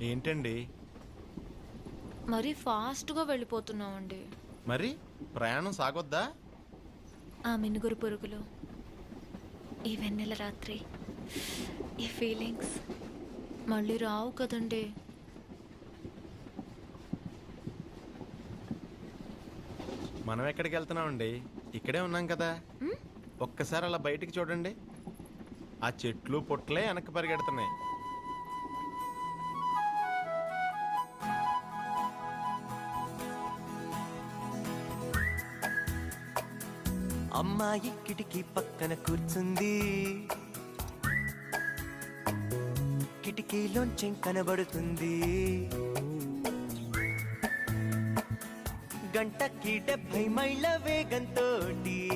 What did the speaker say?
ఏంటండి? మరీ ఫాస్ట్గా వెళ్ళిపోతున్నామండి. మరి? ప్రయాణం సాగొద్దా? ఆ మినుగురు పురుగులు ఈ వెన్నెల రాత్రి ఈ ఫీలింగ్స్ మళ్ళీ రావు కదండి. మనం ఎక్కడికి వెళ్తున్నామండి? ఇక్కడే ఉన్నాం కదా. ఒక్కసారి అలా బయటికి చూడండి. ఆ చెట్లు పుట్లే వెనక్కి పరిగెడుతున్నాయి. అమ్మాయి కిటికీ పక్కన కూర్చుంది. కిటికీలోంచి కనబడుతుంది. గంటకి డెబ్బై మైళ్ళ వేగంతోటి